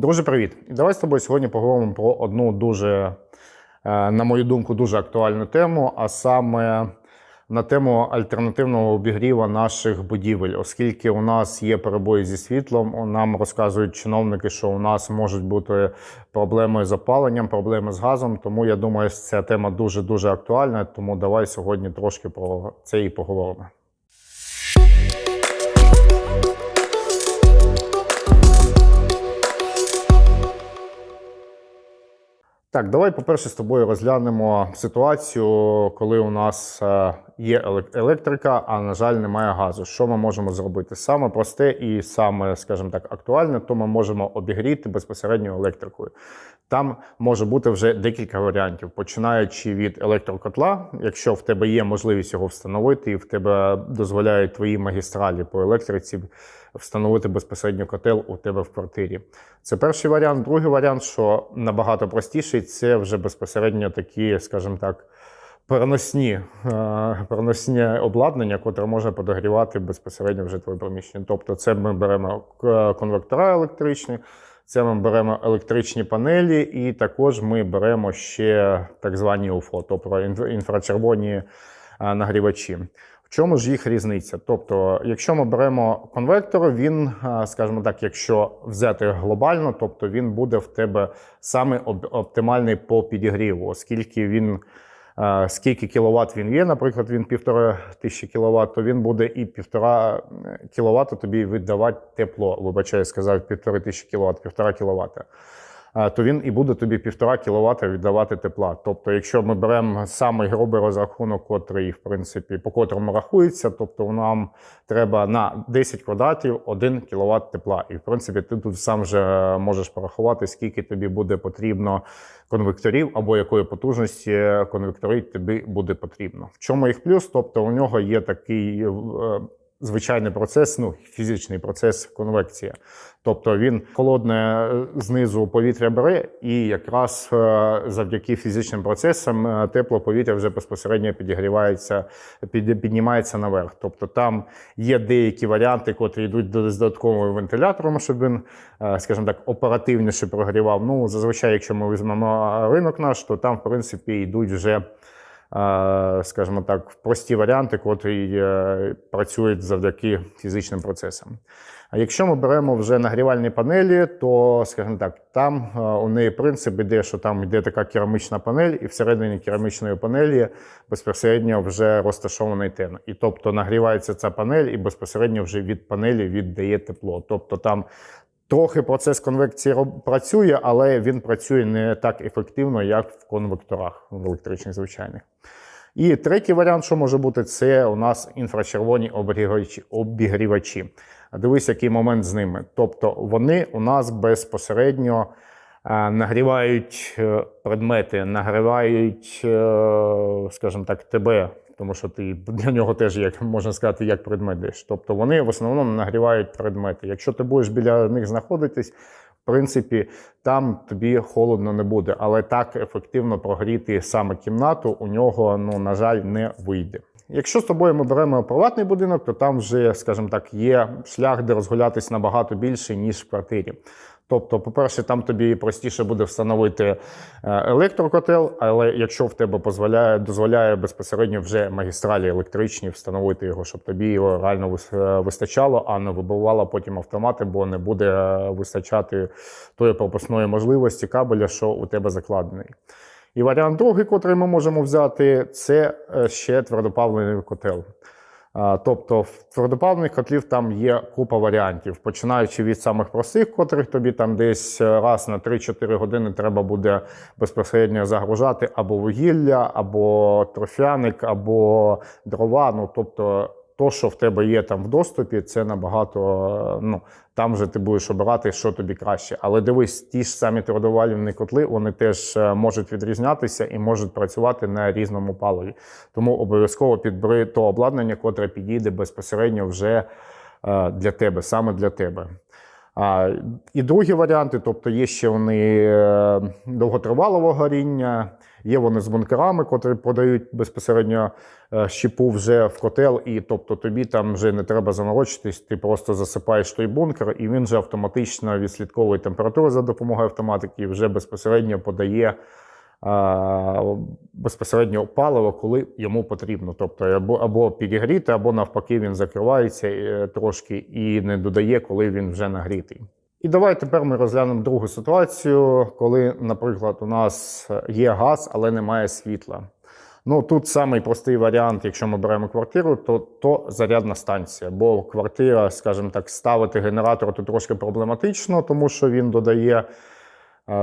Друже, привіт! І давай з тобою сьогодні поговоримо про одну дуже, е, на мою думку, дуже актуальну тему, а саме на тему альтернативного обігріва наших будівель, оскільки у нас є перебої зі світлом, нам розказують чиновники, що у нас можуть бути проблеми з опаленням, проблеми з газом. Тому я думаю, ця тема дуже дуже актуальна. Тому давай сьогодні трошки про це і поговоримо. Так, давай, по-перше, з тобою розглянемо ситуацію, коли у нас е, є елек- електрика, а на жаль, немає газу. Що ми можемо зробити? Саме просте і саме, скажімо так, актуальне, то ми можемо обігріти безпосередньо електрикою. Там може бути вже декілька варіантів, починаючи від електрокотла, якщо в тебе є можливість його встановити, і в тебе дозволяють твої магістралі по електриці встановити безпосередньо котел у тебе в квартирі. Це перший варіант. Другий варіант, що набагато простіший, це вже безпосередньо такі, скажімо так, переносні, е, переносні обладнання, котре може подогрівати безпосередньо вже твоє приміщення. Тобто, це ми беремо е, конвектора електричні. Це ми беремо електричні панелі, і також ми беремо ще так звані УФО, тобто інф- інфрачервоні е, нагрівачі. В чому ж їх різниця? Тобто, якщо ми беремо конвектор, він, е, скажімо так, якщо взяти глобально, тобто він буде в тебе саме оптимальний по підігріву, оскільки він. Е, Скільки кіловат він є, наприклад, він півтора тисячі кіловат, то він буде і півтора кіловата тобі віддавати тепло. Вибачаю, сказав півтори тисячі кіловат, півтора кіловата. Е, То він і буде тобі півтора кіловата віддавати тепла. Тобто, якщо ми беремо самий грубий розрахунок, котрий, в принципі, по котрому рахується, тобто нам треба на 10 квадратів 1 кіловат тепла. І в принципі, ти тут сам вже можеш порахувати, скільки тобі буде потрібно конвекторів або якої потужності конвекторів тобі буде потрібно. В чому їх плюс? Тобто у нього є такий е, звичайний процес, ну фізичний процес конвекція. Тобто він холодне е, знизу повітря бере, і якраз е, завдяки фізичним процесам е, тепло повітря вже безпосередньо підігрівається, під, піднімається наверх. Тобто там є деякі варіанти, котрі йдуть з додатковим вентилятором, щоб він, скажімо так, оперативніше прогрівав. Ну, зазвичай, якщо ми візьмемо ринок наш, то там, в принципі, йдуть вже скажімо так, прості варіанти, котрі е, працюють завдяки фізичним процесам. А якщо ми беремо вже нагрівальні панелі, то, скажімо так, там е, у неї принцип іде, що там йде така керамічна панель, і всередині керамічної панелі безпосередньо вже розташований тен. І тобто нагрівається ця панель, і безпосередньо вже від панелі віддає тепло. Тобто там Трохи процес конвекції працює, але він працює не так ефективно, як в конвекторах в електричних звичайних. І третій варіант, що може бути, це у нас інфрачервоні обігрівачі. обігрівачі. Дивись, який момент з ними. Тобто вони у нас безпосередньо е, нагрівають е, предмети, нагрівають, е, скажімо так, тебе, тому що ти для нього теж, як можна сказати, як предмет деш. Тобто вони в основному нагрівають предмети. Якщо ти будеш біля них знаходитись, в принципі, там тобі холодно не буде, але так ефективно прогріти саме кімнату у нього, ну на жаль, не вийде. Якщо з тобою ми беремо приватний будинок, то там вже, скажімо так, є шлях, де розгулятись набагато більше, ніж в квартирі. Тобто, по-перше, там тобі простіше буде встановити е, електрокотел, але якщо в тебе дозволяє, дозволяє безпосередньо вже магістралі електричні встановити його, щоб тобі його реально е, вистачало, а не вибивало потім автомати, бо не буде е, вистачати тої пропускної можливості кабеля, що у тебе закладений. І варіант другий, котрий ми можемо взяти, це ще твердопаливний котел. Тобто в твердопаливних котлів там є купа варіантів, починаючи від самих простих, котрих тобі там десь е, раз на 3-4 години треба буде безпосередньо загружати або вугілля, або торфяник, або дрова. Ну тобто, то, що в тебе є там в доступі, це набагато. е, Ну там вже ти будеш обирати, що тобі краще. Але дивись, ті ж самі твердовалівні котли, вони теж е, можуть відрізнятися і можуть працювати на різному паливі. Тому обов'язково підбери то обладнання, котре підійде безпосередньо вже е, для тебе, саме для тебе. А, І другі варіанти, тобто є ще вони довготривалого горіння, Є вони з бункерами, котрі подають безпосередньо е, щепу вже в котел, і тобто тобі там вже не треба заморочитись, ти просто засипаєш той бункер, і він вже автоматично відслідковує температуру за допомогою автоматики і вже безпосередньо подає а, безпосередньо паливо, коли йому потрібно. Тобто або, або підігріти, або навпаки, він закривається е, трошки і не додає, коли він вже нагрітий. І давай тепер ми розглянемо другу ситуацію, коли, наприклад, у нас є газ, але немає світла. Ну тут самий простий варіант, якщо ми беремо квартиру, то, то зарядна станція. Бо квартира, скажімо так, ставити генератор тут трошки проблематично, тому що він додає,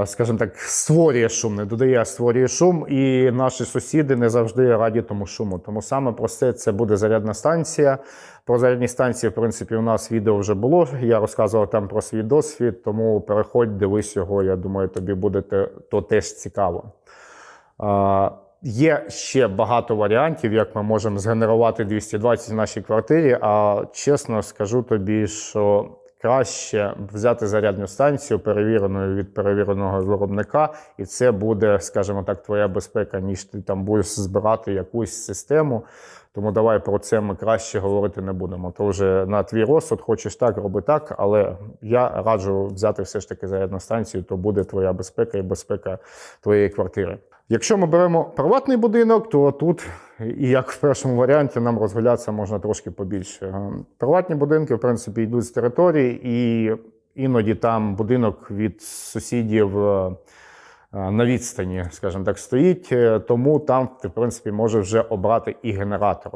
скажімо так, створює шум, не додає, а створює шум, і наші сусіди не завжди раді тому шуму. Тому саме просте це буде зарядна станція. Про зарядні станції, в принципі, у нас відео вже було. Я розказував там про свій досвід, тому переходь, дивись його. Я думаю, тобі буде то теж цікаво. Є ще багато варіантів, як ми можемо згенерувати 220 в нашій квартирі. А чесно скажу тобі, що краще взяти зарядну станцію, перевірену від перевіреного виробника, і це буде, скажімо так, твоя безпека, ніж ти там будеш збирати якусь систему. Тому давай про це ми краще говорити не будемо. То вже на твій розсуд, хочеш так, роби так, але я раджу взяти все ж таки зарядну станцію, то буде твоя безпека і безпека твоєї квартири. Якщо ми беремо приватний будинок, то тут, і як в першому варіанті, нам розгулятися можна трошки побільше. Приватні будинки, в принципі, йдуть з території, і іноді там будинок від сусідів е, е, на відстані, скажімо так, стоїть, е, тому там ти, в принципі, можеш вже обрати і генератор.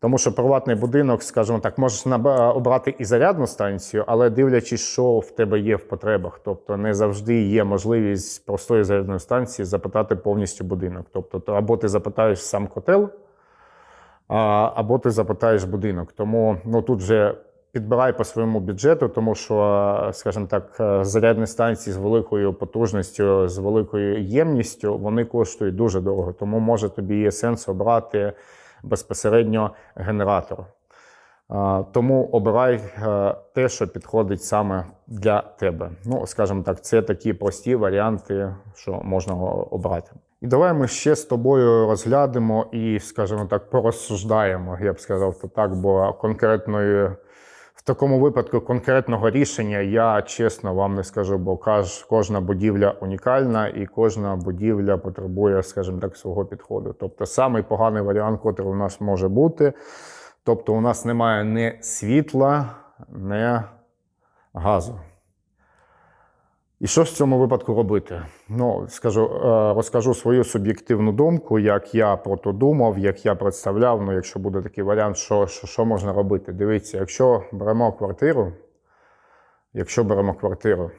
Тому що приватний будинок, скажімо так, можеш обрати і зарядну станцію, але дивлячись, що в тебе є в потребах. Тобто не завжди є можливість простої зарядної станції запитати повністю будинок. Тобто, або ти запитаєш сам котел, або ти запитаєш будинок. Тому ну, тут вже підбирай по своєму бюджету, тому що, скажімо так, е, зарядні станції з великою потужністю, з великою ємністю, вони коштують дуже дорого. Тому може тобі є сенс обрати безпосередньо генератор. Тому обирай е, те, що підходить саме для тебе. Ну, скажімо так, це такі прості варіанти, що можна обрати. І давай ми ще з тобою розглянемо і, скажімо так, порозсуждаємо, я б сказав то так, бо конкретної. Такому випадку конкретного рішення я чесно вам не скажу, бо кожна будівля унікальна і кожна будівля потребує, скажімо так, свого підходу. Тобто, самий поганий варіант, який у нас може бути, тобто у нас немає ні світла, ні газу. І що в цьому випадку робити? Ну, скажу, е, розкажу свою суб'єктивну думку, як я про то думав, як я представляв. Ну, якщо буде такий варіант, що, що, що можна робити? Дивіться, якщо беремо квартиру, якщо беремо квартиру,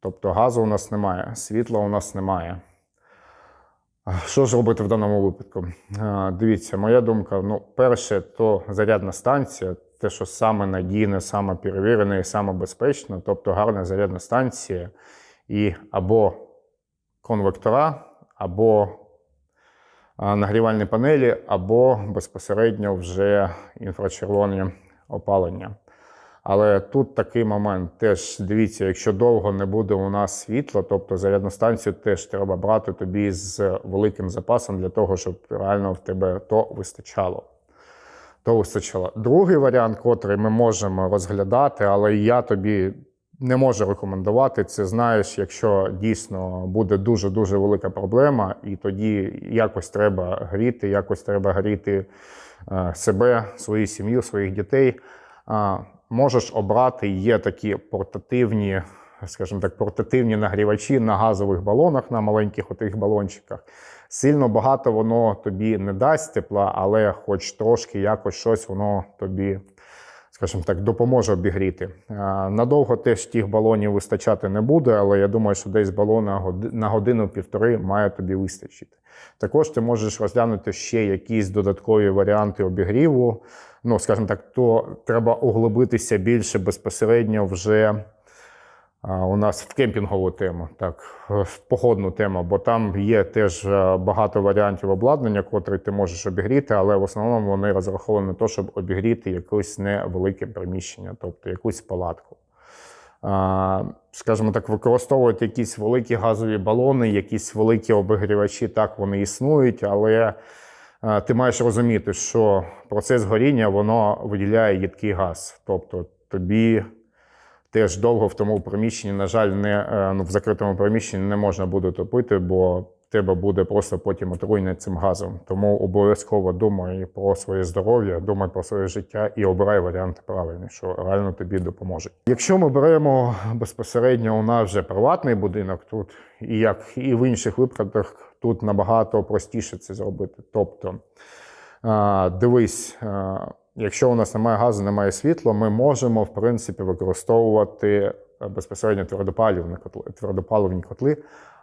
тобто газу у нас немає, світла у нас немає. Що ж робити в даному випадку? Е, Дивіться, моя думка: ну, перше, то зарядна станція, те, що саме надійне, саме перевірене і саме безпечне, тобто гарна зарядна станція і або конвектора, або нагрівальні панелі, або безпосередньо вже інфрачервоне опалення. Але тут такий момент. Теж дивіться, якщо довго не буде у нас світла, тобто зарядну станцію теж треба брати тобі з великим запасом для того, щоб реально в тебе то вистачало. Вистачало. Другий варіант, котрий ми можемо розглядати, але я тобі не можу рекомендувати. Це знаєш, якщо дійсно буде дуже дуже велика проблема, і тоді якось треба гріти, якось треба гріти е, себе, свою сім'ю, своїх дітей. Можеш обрати, є такі портативні, скажімо так, портативні нагрівачі на газових балонах, на маленьких отих балончиках. Сильно багато воно тобі не дасть тепла, але хоч трошки якось щось воно тобі, скажімо так, допоможе обігріти. Надовго теж тих балонів вистачати не буде, але я думаю, що десь балона на годину-півтори має тобі вистачити. Також ти можеш розглянути ще якісь додаткові варіанти обігріву. Ну, скажімо так, то треба углубитися більше безпосередньо вже у нас в кемпінгову тему, так, в походну тему, бо там є теж е, багато варіантів обладнання, котрі ти можеш обігріти, але в основному вони розраховані на те, щоб обігріти якесь невелике приміщення, тобто якусь палатку. скажімо так, використовувати якісь великі газові балони, якісь великі обігрівачі, так вони існують, але ти маєш розуміти, що процес горіння воно виділяє їдкий газ. Тобто тобі теж довго в тому приміщенні, на жаль, не, е, ну, в закритому приміщенні не можна буде топити, бо тебе буде просто потім отруєння цим газом. Тому обов'язково думай про своє здоров'я, думай про своє життя і обирай варіанти правильні, що реально тобі допоможуть. Якщо ми беремо безпосередньо у нас вже приватний будинок, тут і як і в інших випадках, тут набагато простіше це зробити. Тобто, дивись, якщо у нас немає газу, немає світла, ми можемо в принципі використовувати е, безпосередньо твердопаливні котли, твердопаливні котли.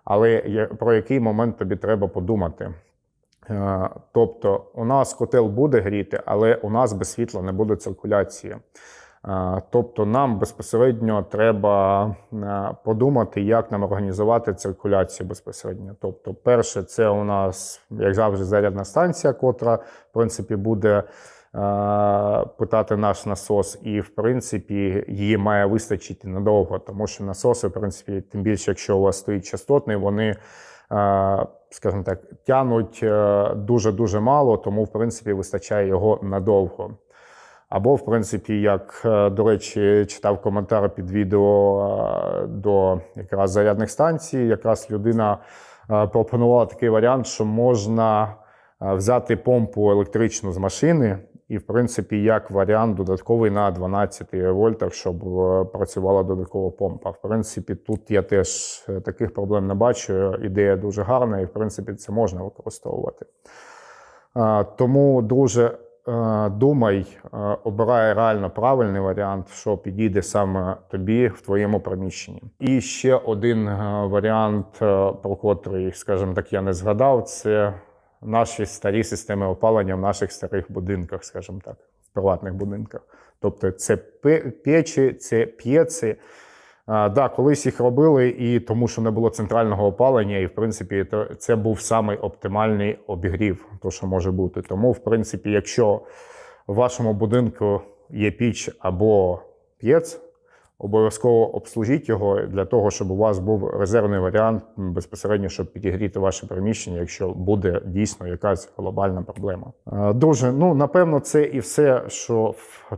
Але про який момент тобі треба подумати? Е, Тобто, у нас котел буде гріти, але у нас без світла не буде циркуляції. Е, Тобто, нам безпосередньо треба подумати, як нам організувати циркуляцію безпосередньо. Тобто, перше, це у нас, як завжди, зарядна станція, котра, в принципі, буде питати наш насос, і в принципі її має вистачити надовго, тому що насоси, в принципі, тим більше, якщо у вас стоїть частотний, вони, е, скажімо так, тянуть дуже дуже мало, тому в принципі вистачає його надовго. Або, в принципі, як, е, до речі, читав коментар під відео е, до якраз зарядних станцій, якраз людина е, пропонувала такий варіант, що можна е, взяти помпу електричну з машини, і, в принципі, як варіант додатковий на 12 вольтах, щоб е, працювала додаткова помпа. В принципі, тут я теж е, таких проблем не бачу. Ідея дуже гарна, і в принципі це можна використовувати. Тому, друже, е, думай, обирай реально правильний варіант, що підійде саме тобі в твоєму приміщенні. І ще один варіант, про котрий, скажімо так, я не згадав, це наші старі системи опалення в наших старих будинках, скажімо так, в приватних будинках. Тобто це печі, це п'єци. А, да, колись їх робили, і тому що не було центрального опалення, і в принципі це був самий оптимальний обігрів, то що може бути. Тому, в принципі, якщо в вашому будинку є піч або п'єц, обов'язково обслужіть його для того, щоб у вас був резервний варіант безпосередньо, щоб підігріти ваше приміщення, якщо буде дійсно якась глобальна проблема. Е, Друже, ну напевно, це і все, що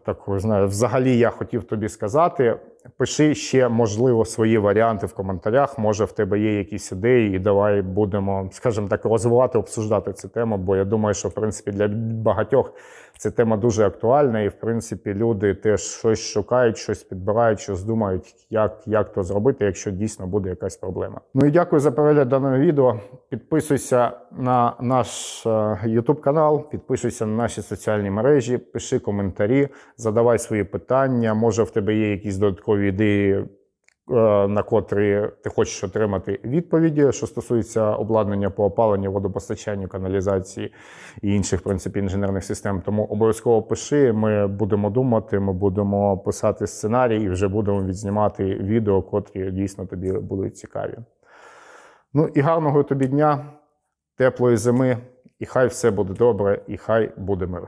так знаю, взагалі я хотів тобі сказати. Пиши ще, можливо, свої варіанти в коментарях. Може, в тебе є якісь ідеї, і давай будемо, скажімо так, розвивати, обсуждати цю тему. Бо я думаю, що в принципі для багатьох ця тема дуже актуальна, і в принципі люди теж щось шукають, щось підбирають, щось думають, як, як то зробити, якщо дійсно буде якась проблема. Ну і дякую за перегляд даного відео. Підписуйся на наш е, YouTube канал, підписуйся на наші соціальні мережі, пиши коментарі, задавай свої питання. Може, в тебе є якісь додаткові ідеї. е, На котрі ти хочеш отримати відповіді, що стосується обладнання по опаленню, водопостачанню, каналізації і інших в принципі інженерних систем. Тому обов'язково пиши. Ми будемо думати, ми будемо писати сценарій і вже будемо відзнімати відео, котрі дійсно тобі будуть цікаві. Ну і гарного тобі дня, теплої зими, і хай все буде добре, і хай буде мир.